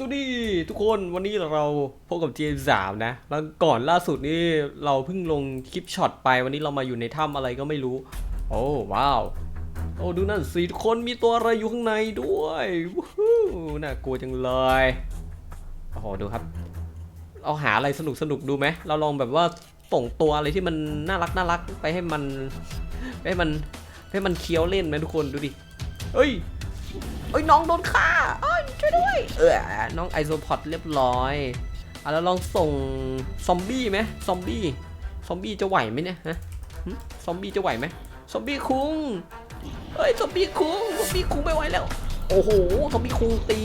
สวัสดีทุกคนวันนี้เราพบกับ g 3นะ แล้วก่อนล่าสุดนี่เราเพิ่งลงคลิปช็อตไปวันนี้เรามาอยู่ในถ้ำอะไรก็ไม่รู้ โอ้ว้าว โอ้ดูนั่นสิทุกคนมีตัวอะไรอยู่ข้างในด้วยวู้น่ากลัวจังเลยโอ้โหดูครับเราหาอะไรสนุกสนุกดูไหมเราลองแบบว่าส่งตัวอะไรที่มันน่ารักน่ารักไปให้มันไปให้มันให้มันเคี้ยวเล่นไหมทุกคนดูดิเฮ้ย เอ้ยน้องโดนฆ่าเอ้ยช่วยด้วย เออน้องไอโซพอดเรียบร้อยอะแล้วลองส่งซอมบี้ไหมซอมบี้ซอมบี้จะไหวไหมเนี่ยฮะหึซอมบี้จะไหวไหมซอมบี้คุงเฮ้ยซอมบี้คุงซอมบี้คุงไม่ไหวแล้ว โอ้โหซอมบี้คุงตี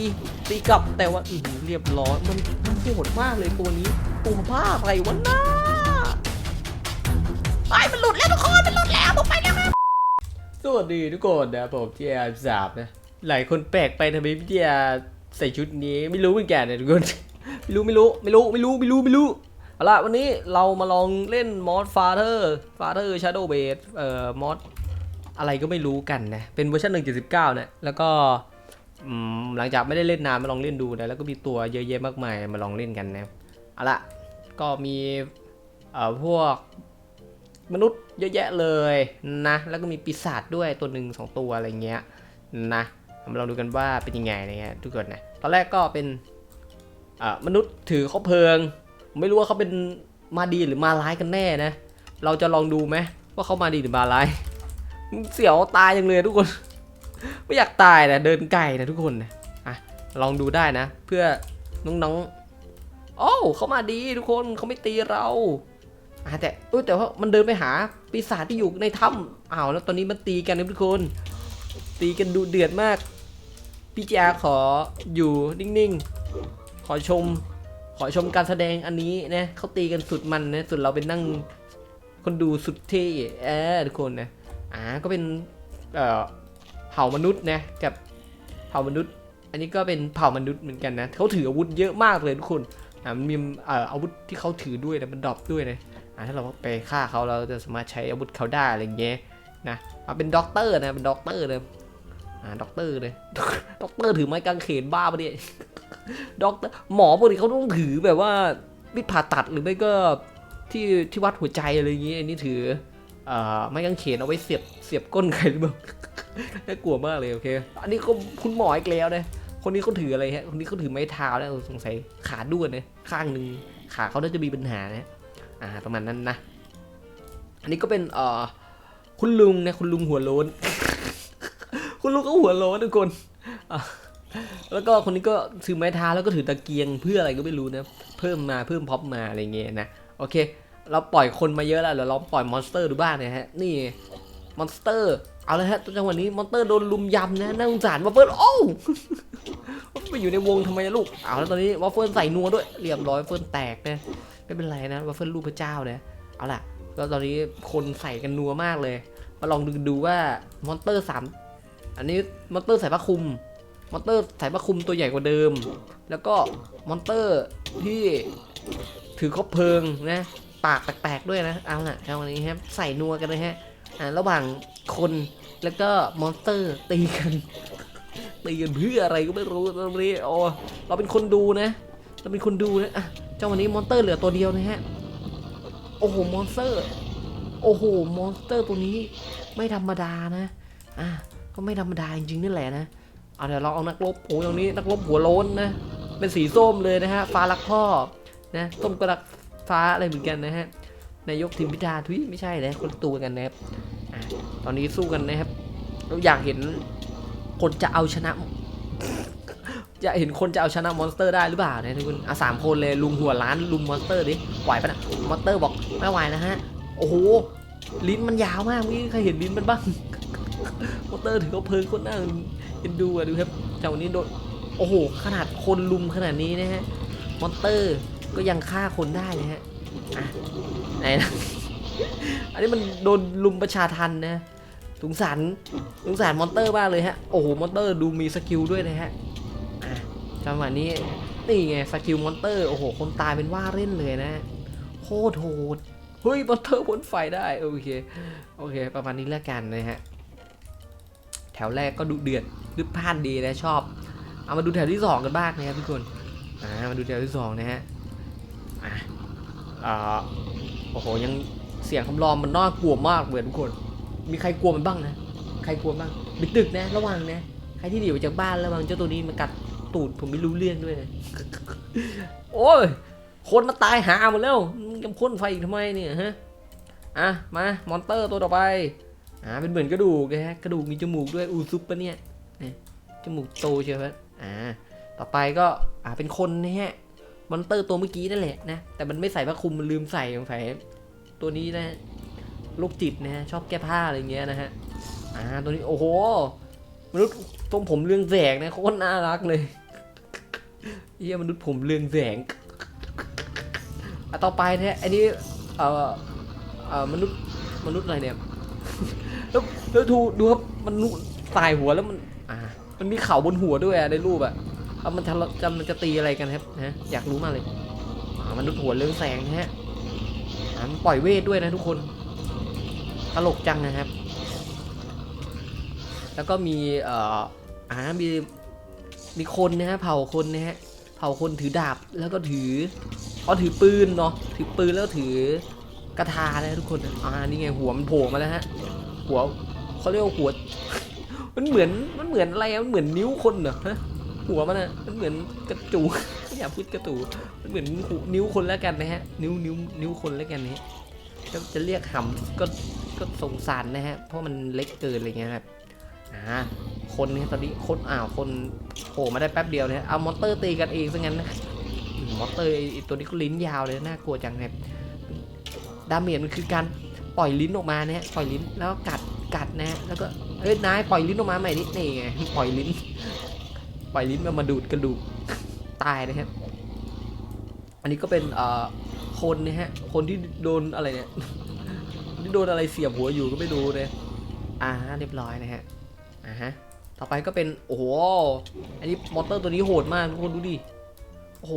ตีกลับแต่ว่าอืเรียบร้อยมันมันโหดมากเลยตัวนี้ตัวบ้าอะไรวะน้าไอ้ยมันหลุดแล้วทุกคนมันหลุดแล้วผมไปแล้วครับสวัสดีทุกคนนะผมเจียสาบนะ หลายคนแปลกไปทำไมพี่เจียใส่ชุดนี้ไม่รู้เหมือนกันนะทุกคนไม่รู้ไม่รู้ไม่รู้ไม่รู้ไม่รู้ไม่รู้เอาล่ะวันนี้เรามาลองเล่นมอสฟาเธอร์ฟาเธอร์ชาร์โดเบสเอ่อมอสอะไรก็ไม่รู้กันนะ เป็นเวอร์ชัน1.19เนะแล้วก็หลังจากไม่ได้เล่นนานมาลองเล่นดูนะแล้วก็มีตัวเยอะแยะมากมายมาลองเล่นกันนะเอาล่ะก็มีเอ่อพวกมนุษย์เยอะแยะเลยนะ แล้วก็มีปีศาจด้วยตัวหนึ่งสองตัวอะไรเงี้ยนะ มาลองดูกันว่าเป็นยังไงนะฮะทุกคนนะตอนแรกก็เป็นมนุษย์ถือเขาเพลิง ไม่รู้ว่าเขาเป็นมาดีหรือมาร้ายกันแน่นะ เราจะลองดูไหมว่าเขามาดีหรือมาร้ายเสียวตายอยังเลยทุกคน ไม่อยากตายนะเดินไกลนะทุกคนนะอะลองดูได้นะ เพื่อน้องๆโอ้เขามาดีทุกคนเขาไม่ตีเราอ่าแต่แต่ว่ามันเดินไปหาปีศาจที่อยู่ในถ้ำอ้าวแล้วตอนนี้มันตีกันนะทุกคน ตีกันดูเดือดมาก พี่จาขออยู่นิ่งๆ ขอชม ขอชมการแสดงอันนี้นะเขาตีกันสุดมันนะสุดเราเป็นนั่งคนดูสุดเท่เออทุกคนนะอ่าก็เป็นเอ่อเผ่ามนุษย์นะกับเผ่ามนุษย์ อันนี้ก็เป็นเผ่ามนุษย์เหมือนกันนะเขาถืออาวุธเยอะมากเลยทุกคนอ่ามันมีเอ่ออาวุธที่เขาถือด้วยนะมันดรอปด้วยนะอ่าถ้าเราไปฆ่าเขาเราจะสามารถใช้อาวุธเขาได้อะไรเงี้ยนะเอาเป็นด็อกเตอร์นะเป็นด็อกเตอร์เลย อ่าด็อกเตอร์เลยด็อกเตอร์ถือไม้กางเขนบ้าปะเนี่ยด็อกเตอร์หมอปกติเขาต้องถือแบบว่ามีดผ่าตัดหรือไม่ก็ที่ที่วัดหัวใจอะไรอย่างเงี้ยอันนี้ถืออ่อไม้กางเขนเอาไว้เสียบเสียบก้นใครหรือเปล่าน่ากลัวมากเลยโอเค อันนี้ก็คุณหมออีกแล้วนะคนนี้เขาถืออะไรฮะ คนนี้เขาถือไม้เท้าแล้วสงสัยขาด้วนนะข้างหนึ่งขาเขาน่าจะมีปัญหานะอ่าประมาณนั้นนะ อันนี้ก็เป็นเอ่อคุณลุงนะคุณลุงหัวโล้น คุณลุงก็หัวโล้นทุกคนแล้วก็คนนี้ก็ถือไม้เท้าแล้วก็ถือตะเกียงเพื่ออะไรก็ไม่รู้นะ เพิ่มมาเพิ่มพ็อปมาอะไรเงี้ยนะ โอเค เราปล่อยคนมาเยอะแล้วเดี๋ยวเราปล่อยมอนสเตอร์ดูบ้างนะฮะ นี่มอนสเตอร์ เอาเลยฮะจังหวะนี้มอนสเตอร์โดนลุมยำนะน่าสงสารวัฟเฟิลโอ้ไปอยู่ในวงทำไมลูก เอาแล้วตอนนี้วัฟเฟิลใส่นัวด้วยเรียบร้อยวัฟเฟิลแตกนะ ไม่เป็นไรนะวัฟเฟิลลูกพระเจ้าเนี่ยเอาล่ะก็ตอนนี้คนใส่กันนัวมากเลย มาลองดูดูว่ามอนสเตอร์สาม อันนี้มอนเตอร์ใส่ผ้าคลุม มอนเตอร์ใส่ผ้าคลุมตัวใหญ่กว่าเดิม แล้วก็มอนเตอร์ที่ถือคบเพลิงนะปากแตกๆด้วยนะเอาล่ะเอาวันนี้ครับใส่นัวกันเลยฮะอ่าระหว่างคนแล้วก็มอนสเตอร์ตีกันตีกันเพื่ออะไรก็ไม่รู้ตอนนี้โอ้เราเป็นคนดูนะ เราเป็นคนดูนะอะเจ้าวันนี้มอนเตอร์เหลือตัวเดียวนะฮะโอ้โหมอนสเตอร์โอ้โหมอนสเตอร์ตัวนี้ไม่ธรรมดานะอะ ก็ไม่ธรรมดาจริงๆนี่แหละนะเอาเดี๋ยวเราเอานักรบโอ้ยตรงนี้นักรบหัวโล้นนะเป็นสีส้มเลยนะฮะฟ้ารักพ่อนะส้มก็รักฟ้าอะไรเหมือนกันนะฮะนายกทิมพิธาทุยไม่ใช่นะคนตัวกันนะครับตอนนี้สู้กันนะครับเราอยากเห็นคนจะเอาชนะ จะเห็นคนจะเอาชนะมอนสเตอร์ได้หรือเปล่านะทุกคนอะสามคนเลยลุมหัวล้านลุมมอนสเตอร์ดิไหวปะนะมอนสเตอร์บอกไม่ไหวนะฮะโอ้โหลิ้นมันยาวมากเมื่อกี้ใครเห็นลิ้นมันบ้าง อนเตอร์ถือเขาเพลิงคนน้าเอ็นดูอะดูครับเจ้านี้โดนโอ้โห ขนาดคนลุมขนาดนี้นะฮะมอนเตอร์ก็ยังฆ่าคนได้นะฮะอะไหนนะอันนี้มันโดนลุมประชาทันนะสงสารสงสารมอนเตอร์มาเลยฮะโอ้โหมอนเตอร์ดูมีสกิลด้วยนะฮะจังหวะนี้นี่ไงสกิลมอนเตอร์โอ้โหคนตายเป็นว่าเล่นเลยนะโคตรโหดเฮ้ยมอนเตอร์พ่นไฟได้โอเคโอเค ประมาณนี้แล้วกันนะฮะ แถวแรกก็ดุเดือดดึบพล่านดีนะชอบ เอามาดูแถวที่สองกันบ้างนะครับทุกคนอ่ามาดูแถวที่สองนะฮะอะอ่าโอ้โหยังเสียงคำรามมันน่ากลัวมากเลยทุกคน มีใครกลัวมันบ้างนะ ใครกลัวบ้างดึกนะ ระวังนะ ใครที่หนีออกจากบ้านระวังเจ้าตัวนี้มันกัดตูดผมไม่รู้เรื่องด้วยนะ โอ้ย คนมาตายหาหมดแล้วมึงพ่นไฟอีกทำไมเนี่ยฮะ อะ มามอนเตอร์ตัวต่อไป อ่าเป็นเหมือนกระดูกนะฮะกระดูกมีจมูกด้วยอูซุปปะเนี่ยเนี่ยจมูกโตเชียวครับอ่าต่อไปก็อ่าเป็นคนนะฮะมอนเตอร์ตัวเมื่อกี้นั่นแหละนะแต่มันไม่ใส่ผ้าคลุมมันลืมใส่สงสัยตัวนี้นะฮะโรคจิตนะฮะชอบแก้ผ้าอะไรเงี้ยนะฮะอ่าตัวนี้โอ้โหมนุษย์ทรงผมเรืองแสงนะโคตรน่ารักเลยเฮียมนุษย์ผมเรืองแสงอะต่อไปนี่ยอันนี้เอ่อเอ่อมนุษย์มนุษย์อะไรเนี่ย แล้วแล้วดูดูครับมันนุสายหัวแล้วมันอ่ามันมีเข่าบนหัวด้วยอะในรูปอะเอามันจะจะมันจะตีอะไรกันครับนะอยากรู้มากเลยอ่ามนุษย์หัวเรืองแสงนะฮะอ่ามันปล่อยเวทด้วยนะทุกคนตลกจังนะครับ แล้วก็มีเอ่ออ่ามีมีคนนะฮะเผ่าคนนะฮะเผ่าคนถือดาบแล้วก็ถือเขาถือปืนเนาะถือปืนแล้วถือกระทานะทุกคนอ่านี่ไงหัวมันโผล่มาแล้วฮะหัว เขาเรียกว่าหัว มันเหมือนมันเหมือนอะไรอะมันเหมือนนิ้วคนเหรอฮะหัวมันอะมันเหมือนกระจูไม่อยาพูดกระตูมันเหมือนนิ้วคนแล้วกันนะฮะ นิ้วนิ้วนิ้วคนแล้วกันนะฮะจะจะเรียกหำก็ก็สงสารนะฮะ เพราะมันเล็กเกินอะไรเงี้ยครับอ่าคนนี่ตอนนี้คนอ้าวคนโผล่มาได้แป๊บเดียวเนี่ยเอามอนเตอร์ตีกันเองซะงั้นนะมอนเตอร์ตัวนี้ก็ลิ้นยาวเลยน่ากลัวจังครับดาเมจมันคือการปล่อยลิ้นออกมาเนี่ยปล่อยลิ้นแล้วกัด กัดนะ แล้วก็เอ้ยนายปล่อยลิ้นออกมาใหม่นิดนี่ไงปล่อยลิ้น ปล่อยลิ้นมามาดูดกระดูกตายนะครับ อันนี้ก็เป็นเอ่อคนนะฮะ คนที่โดนอะไรเนี่ยที่โดนอะไรเสียบหัวอยู่ก็ไม่ดูเลยอ่าเรียบร้อยนะฮะอ่าฮะต่อไปก็เป็นโอ้โหอันนี้มอเตอร์ตัวนี้โหดมากทุกคนดูดิโอ้โห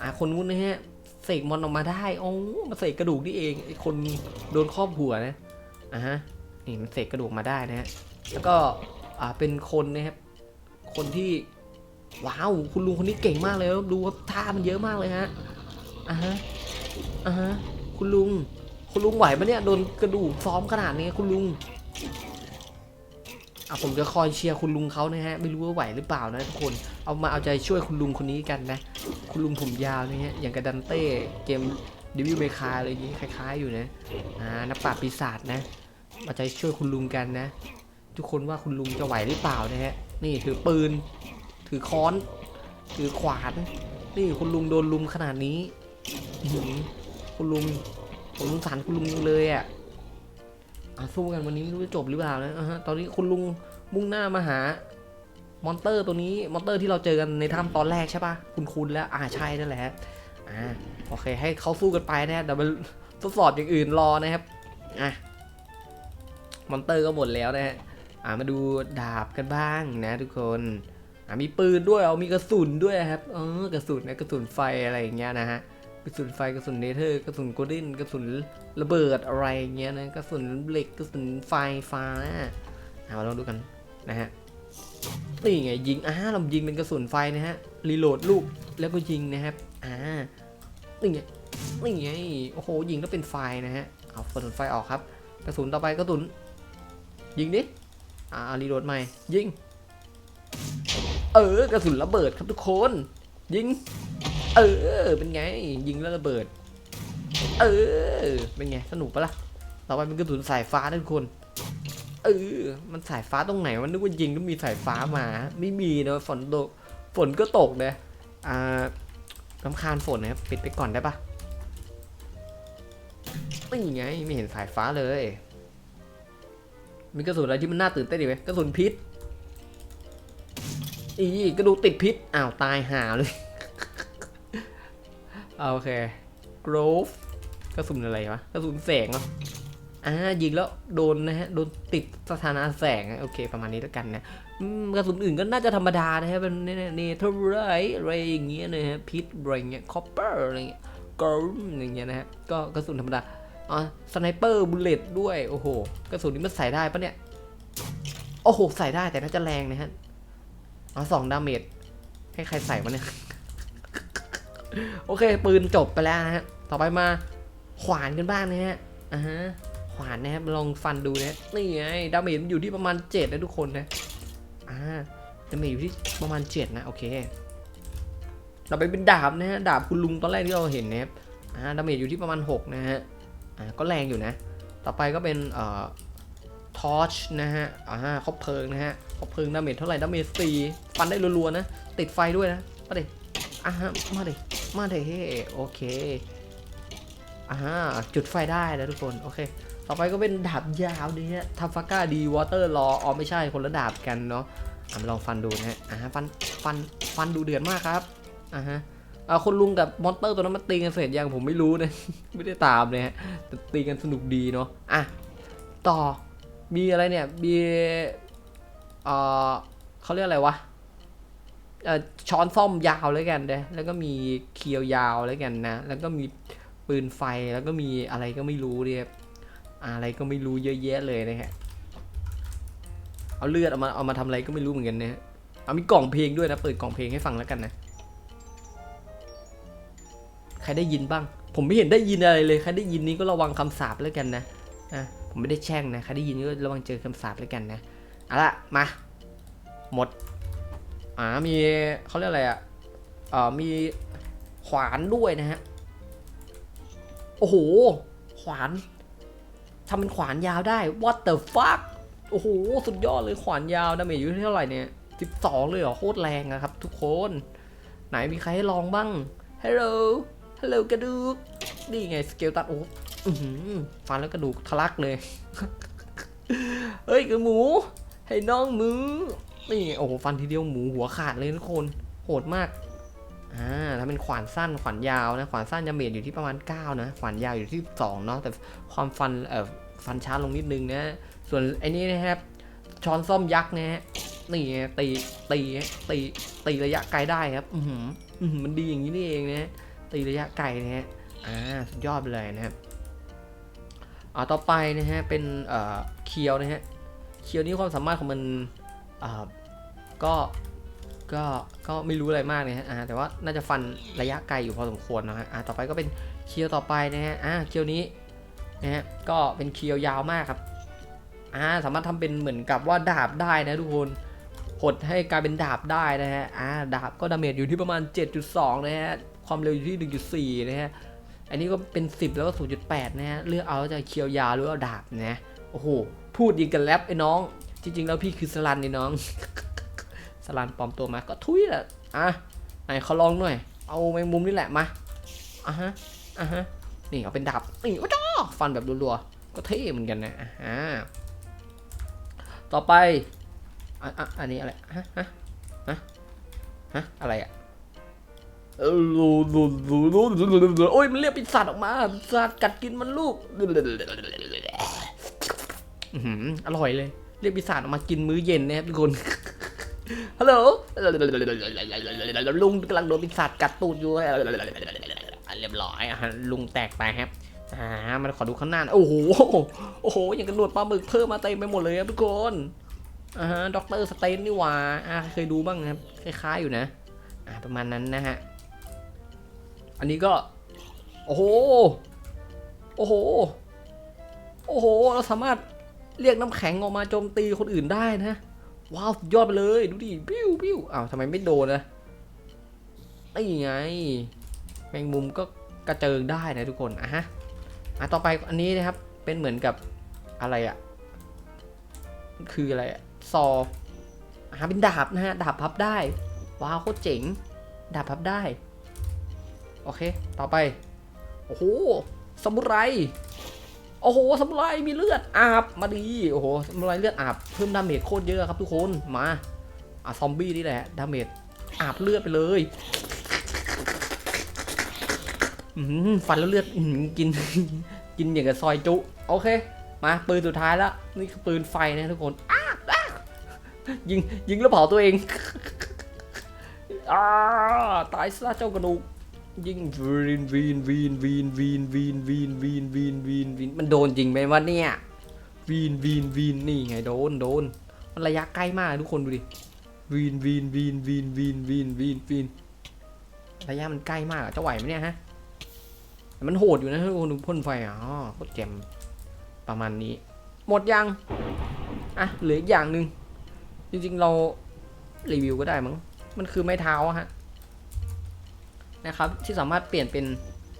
อ่าคนนู้นนะฮะเสกมอนออกมาได้โอ้มาเสกกระดูกนี่เองไอคนโดนครอบหัวนะอ่าฮะ นี่มันเสกกระดูกมาได้นะฮะ แล้วก็อ่าเป็นคนนะครับ คนที่ว้าวคุณลุงคนนี้เก่งมากเลยครับดูว่าท่ามันเยอะมากเลยฮะอ่าฮะอ่าฮะคุณลุง คุณลุงไหวปะเนี่ยโดนกระดูกซ้อมขนาดนี้คุณลุงอะผมจะคอยเชียร์คุณลุงเขานะฮะไม่รู้ว่าไหวหรือเปล่านะทุกคนเอามาเอาใจช่วยคุณลุงคนนี้กันนะ คุณลุงผมยาวนะฮะอย่างกับดันเต้เกมดิวิวเมคาอะไรอย่างงี้คล้าย ๆ อยู่นะอ่านักปราบปีศาจนะ มาใจช่วยคุณลุงกันนะ ทุกคนว่าคุณลุงจะไหวหรือเปล่านะฮะ นี่ถือปืน ถือค้อน ถือขวาน นี่คุณลุงโดนลุมขนาดนี้อื้อหือคุณลุงผมสงสารคุณลุงเลยอะอะสู้กันวันนี้ไม่รู้จะจบหรือเปล่านะฮะตอนนี้คุณลุงมุ่งหน้ามาหามอนเตอร์ตัวนี้มอนเตอร์ที่เราเจอกันในถ้ำตอนแรกใช่ปะคุณคุณแล้วอ่าใช่นั่นแหละอ่าโอเคให้เขาสู้กันไปนะฮะเดี๋ยวมันทดสอบอย่างอื่นรอนะครับอะ มอนเตอร์ก็หมดแล้วนะฮะอ่ามาดูดาบกันบ้างนะทุกคนอ่ามีปืนด้วยเอามีกระสุนด้วยครับเออกระสุนนะกระสุนไฟอะไรอย่างเงี้ยนะฮะกระสุนไฟกระสุนเนเธอร์กระสุนโกลเด้นกระสุนระเบิดอะไรเงี้ยนะกระสุนเหล็กกระสุนไฟฟ้าเอามาลองดูกันนะฮะนี่ไงยิงอ่าเรายิงเป็นกระสุนไฟนะฮะรีโหลดลูกแล้วก็ยิงนะครับอ่านี่ไงนี่ไงโอ้โหยิงแล้วเป็นไฟนะฮะเอากระสุนไฟออกครับ กระสุนต่อไปกระสุน ยิงดิ อ่ารีโหลดใหม่ ยิง เออกระสุนระเบิดครับทุกคน ยิง เออ เป็นไง ยิงแล้วระเบิด เออ เป็นไง สนุกปะล่ะ ต่อไปเป็นกระสุนสายฟ้านะทุกคน เออ มันสายฟ้าตรงไหนมันนึกว่ายิงแล้วมีสายฟ้ามา ไม่มีนะฝนตก ฝนก็ตกนะอ่าลำคาญฝนนะครับ ปิดไปก่อนได้ปะไม่ไง ไม่เห็นสายฟ้าเลย มีกระสุนอะไรที่มันน่าตื่นเต้นดีไหมกระสุนพิษ อีกระดูกติดพิษ อ้าว ตายห่าเลย โอเค growth กระสุนอะไรวะ กระสุนแสงเหรออ่ายิงแล้วโดนนะฮะ โดนติดสถานะแสง โอเค ประมาณนี้แล้วกันนะกระสุนอื่นก็น่าจะธรรมดานะฮะเป็นนี่นี่เทอร์ไรอะไรอย่างเงี้ยนะฮะพิษอะไรเงี้ยคอปเปอร์อะไรเงี้ยกรมอย่างเงี้ยนะฮะ ก็กระสุนธรรมดา อ่าสไนเปอร์บุลเลตด้วย โอ้โห กระสุนนี้มันใส่ได้ปะเนี่ย โอ้โห ใส่ได้แต่น่าจะแรงนะฮะอ๋อสองดาเมจให้ใครใส่มาเนี่ย โอเค ปืนจบไปแล้วนะฮะ ต่อไปมาขวานกันบ้างนะฮะอ่าฮะขวานนะครับลองฟันดูนะนี่ไงดาเมจมันอยู่ที่ประมาณ7นะทุกคนนะอ่าดาเมจอยู่ที่ประมาณ7นะโอเคต่อไปเป็นดาบนะฮะดาบคุณลุงตอนแรกที่เราเห็นนะครับอ่าดาเมจอยู่ที่ประมาณ6นะฮะ อ่าก็แรงอยู่นะ ต่อไปก็เป็นเอ่อทอร์ชนะฮะอ่าคบเพลิงนะฮะคบเพลิงดาเมจเท่าไหร่ดาเมจสี่ฟันได้รัวๆนะ ติดไฟด้วยนะมาเดิอ่าฮะมาเดิมาดิเฮ้โอเคอ่าจุดไฟได้แล้วทุกคนโอเค ต่อไปก็เป็นดาบยาวนี่ฮะทัฟฟาก้าดีวอเตอร์รออ๋อไม่ใช่คนละดาบกันเนาะอ่าลองฟันดูนะฮะอ่าฟันฟันฟันดูเดือดมากครับอ่าฮะ อ่าคนลุงกับมอนเตอร์ตัวนั้นมาตีกันเสร็จยังผมไม่รู้นะ ไม่ได้ตามเลยฮะแต่ตีกันสนุกดีเนาะอะต่อมีอะไรเนี่ยมีเอ่อเขาเรียกอะไรวะเอ่อช้อนซ่อมยาวเลยกันเด้แล้วก็มีเคียวยาวเลยกันนะ แล้วก็มีปืนไฟแล้วก็มีอะไรก็ไม่รู้เนี่ยอะไรก็ไม่รู้เยอะแยะเลยนะฮะเอาเลือดเอามาเอามาทำอะไรก็ไม่รู้เหมือนกันนะเอามีกล่องเพลงด้วยนะเปิดกล่องเพลงให้ฟังแล้วกันนะ ใครได้ยินบ้าง ผมไม่เห็นได้ยินอะไรเลย ใครได้ยินนี้ก็ระวังคำสาปแล้วกันนะอะผมไม่ได้แช่งนะ ใครได้ยินก็ระวังเจอคำสาปแล้วกันนะ เอาละมา หมด อ่า มีเขาเรียกอะไรอะอ่อมีขวานด้วยนะฮะ โอ้โห ขวานทำเป็นขวานยาวได้ what the fuck โอ้โห สุดยอดเลยขวานยาวดาเมจอยู่ที่เท่าไหร่เนี่ย12 เลยเหรอ โคตรแรงอะครับทุกคน ไหนมีใครให้ลองบ้างฮัลโหล ฮัลโหลกระดูก นี่ไงสเกลตัดโอ้ฟันแล้วกระดูกทะลักเลย เฮ้ยกระหมู ให้น้องมือนี่โอ้โหฟันทีเดียวหมูหัวขาดเลยทุกคน โหดมาก อ่าถ้าเป็นขวานสั้นขวานยาวนะ ขวานสั้นจะเมจอยู่ที่ประมาณ 9 นะ ขวานยาวอยู่ที่ 2 เนาะ แต่ความฟัน เอ่อ ฟันช้าลงนิดนึงนะ ส่วนไอ้นี่นะครับ ช้อนส้อมยักษ์นะฮะนี่ไงตีตีตีตีระยะไกลได้ครับ อือหืออือหือมันดีอย่างนี้นี่เองนะ ตีระยะไกลนะฮะอ่าสุดยอดไปเลยนะครับอ่าต่อไปนะฮะเป็นเอ่อเคียวนะฮะเคียวนี่ความสามารถของมันอ่าก็ก็ก็ไม่รู้อะไรมากเลยฮะอ่าแต่ว่าน่าจะฟันระยะไกลอยู่พอสมควรนะฮะอ่าต่อไปก็เป็นเคียวต่อไปนะฮะอ่าเคียวนี้นะฮะก็เป็นเคียวยาวมากครับอ่าสามารถทำเป็นเหมือนกับว่าดาบได้นะทุกคนหดให้กลายเป็นดาบได้นะฮะอ่าดาบก็ดาเมจอยู่ที่ประมาณ 7.2 นะฮะ ความเร็วอยู่ที่ 1.4 นะฮะ อันนี้ก็เป็น 10 แล้วก็ 0.8 นะฮะ เลือกเอาจะเคียวยาหรือเอาดาบนะ โอ้โห พูดยิงกันแรปไอ้น้อง จริง ๆ แล้วพี่คือสลันนี่น้อง สลันปลอมตัวมา ก็ทุยแหละ อะ ไหนเขาลองหน่อย เอาแมงมุมนี่แหละมา อะฮะ อะฮะ นี่เอาเป็นดาบนี่ว้จ้าฟันแบบรัวๆ ก็เท่เหมือนกันนะ อะฮะต่อไป อะอันนี้อะไร ฮะ ฮะ ฮะ อะไรอะ โอ้ยมันเรียกปีศาจออกมาปีศาจกัดกินมันลูกอือร่อยเลย เรียกปีศาจออกมากินมื้อเย็นนะครับทุกคนฮัลโหลลุงกำลังโดนปีศาจกัดตูดอยู่เรียบร้อยลุงแตกไปครับอ่ามันขอดูข้างหน้าโอ้โหโอ้โหอย่างกระโดดปลาหมึกเพิ่มมาเต็มไปหมดเลยครับทุกคนอ่าด็อกเตอร์สเตนนี่หว่าอ่าเคยดูบ้างนะครับคล้ายๆอยู่นะอ่าประมาณนั้นนะฮะ อันนี้ก็ โอ้โห โอ้โห โอ้โห เราสามารถเรียกน้ำแข็งออกมาโจมตีคนอื่นได้นะ ว้าวยอดไปเลย ดูดิปิ้วปิ้วอ้าวทำไมไม่โดนนะนี่ไง แมงมุมก็กระเจิงได้นะทุกคนอะฮะอะต่อไปอันนี้นะครับ เป็นเหมือนกับอะไรอะมันคืออะไรอะซออะเป็นดาบนะฮะ ดาบพับได้ ว้าวโคตรเจ๋ง ดาบพับได้ โอเค ต่อไป โอ้โหสมุไร โอ้โหสมุไรมีเลือดอาบมาดี โอ้โหสมุไรเลือดอาบเพิ่มดาเมจโคตรเยอะครับทุกคน มาอะซอมบี้นี่แหละ ดาเมจอาบเลือดไปเลยอืมฟันแล้วเลือดกิน กินอย่างกับซอยจุ โอเค มาปืนสุดท้ายแล้ว นี่คือปืนไฟนะทุกคนอ้าอ้ายิงยิงแล้วเผาตัวเองอ้าตายซะเจ้ากระดูก ยิงวีนวีนวีนวีนวีนวีนวีนวีนวีนวีนวีนมันโดนจริงไหมวะเนี่ยวีนวีนวีนนี่ไงโดนโดน มันระยะใกล้มากทุกคนดูดิวีนวีนวีนวีนวีนวีนวีนวีนระยะมันใกล้มากอะจะไหวไหมเนี่ยฮะมันโหดอยู่นะทุกคนดูพ่นไฟอ๋อโคตรแจ่มประมาณนี้ หมดยังอะเหลืออีกอย่างหนึ่งจริงๆเรารีวิวก็ได้มั้งมันคือไม้เท้าฮะ นะครับ ที่สามารถเปลี่ยนเป็น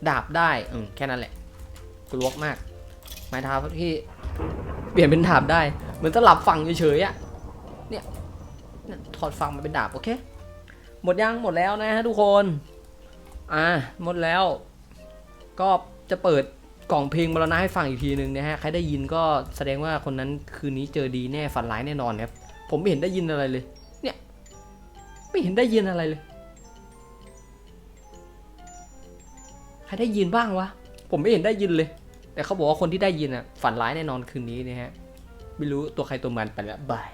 ดาบได้อืมแค่นั้นแหละกลวกมาก ไม้เท้าที่เปลี่ยนเป็นดาบได้ เหมือนสลับฝั่งเฉยๆอะเนี่ยเนี่ยถอดฝั่งมาเป็นดาบโอเค หมดยังหมดแล้วนะฮะทุกคน อ่าหมดแล้ว ก็จะเปิดกล่องเพลงมรณะให้ฟังอีกทีหนึ่งนะฮะ ใครได้ยินก็แสดงว่าคนนั้นคืนนี้เจอดีแน่ฝันร้ายแน่นอนครับ ผมไม่เห็นได้ยินอะไรเลย เนี่ย ไม่เห็นได้ยินอะไรเลย รได้ยินบ้างวะ ผมไม่เห็นได้ยินเลย แต่เขาบอกว่าคนที่ได้ยินอะ ฝันร้ายแน่นอนคืนนี้นะฮะ ไม่รู้ตัวใครตัวมันไปแล้วบาย